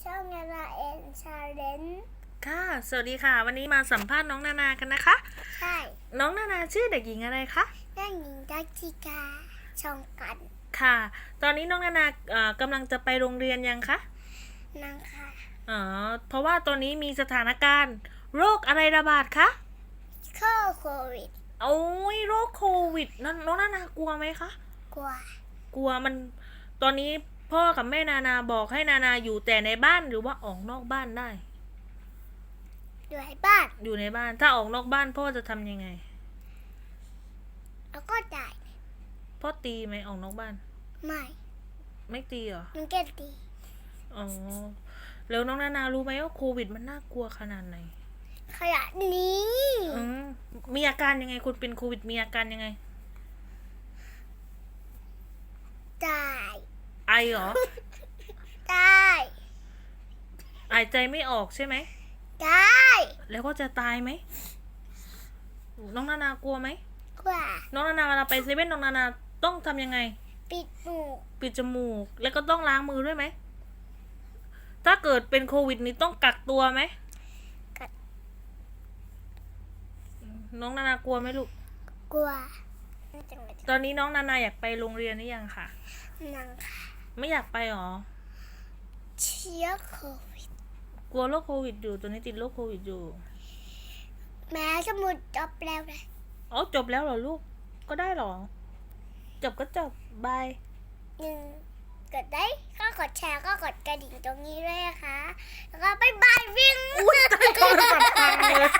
ช่องนานาเอ็นชาเลนค่ะ สวัสดีค่ะ วันนี้มาสัมภาษณ์น้องนานากันนะคะ ใช่ น้องนานาชื่อเด็กหญิงอะไรคะนั่นหญิงดักจิกาช่องกัน ค่ะ ตอนนี้น้องนานาเอ่อกำลังจะไปโรงเรียนยังคะนางค่ะอ๋อเพราะว่าตอนนี้มีสถานการณ์ โรคอะไรระบาดคะเข้าโควิดโอ้ยโรคโควิดนนน้องนานากลัวไหมคะกว่ากลัวมันตอนนี้ พ่อกับแม่นานาบอกให้นานาอยู่แต่ในบ้านหรือว่าออกนอกบ้านได้ อยู่ในบ้านอยู่ในบ้าน ถ้าออกนอกบ้านพ่อจะทำยังไง แล้วก็จ่ายพ่อตีไหมออกนอกบ้าน ไม่ไม่ตีเหรอมันเก็ตดีอ๋อแล้วน้องนานารู้ไหมว่าโควิดมันน่ากลัวขนาดไหนขยะนี้อืมมีอาการยังไงคุณเป็นโควิดมีอาการยังไง จ่ายไอ เหรอ ได้ หายใจไม่ออกใช่ไหม ได้ แล้วก็จะตายไหม น้องนานากลัวไหม กว่า น้องนานาเวลาไปเซเว่นน้องนานาต้องทำยังไง ปิดหมูกปิดจมูก แล้วก็ต้องล้างมือด้วยไหม ถ้าเกิดเป็นโควิดนี้ต้องกักตัวไหมกัดน้องนานากลัวไหมลูก กลัวน่าจะไม่ตอนนี้น้องนานาอยากไปโรงเรียนหรือยังค่ะนางค่ะ ไม่อยากไปหรอ เชื้อโควิด กลัวโรคโควิดอยู่ตัวนี้ติดโรคโควิดอยู่ แม้สมุดจบแล้วนะอ๋อจบแล้วเหรอลูก ก็ได้เหรอ จบก็จบบาย หนึ่งกดได้ก็กดแชร์ก็กดกระดิ่งตรงนี้ด้วยนะคะ แล้วก็บายบายวิ่ง อุ้ยตายโทรศัพท์พังเลย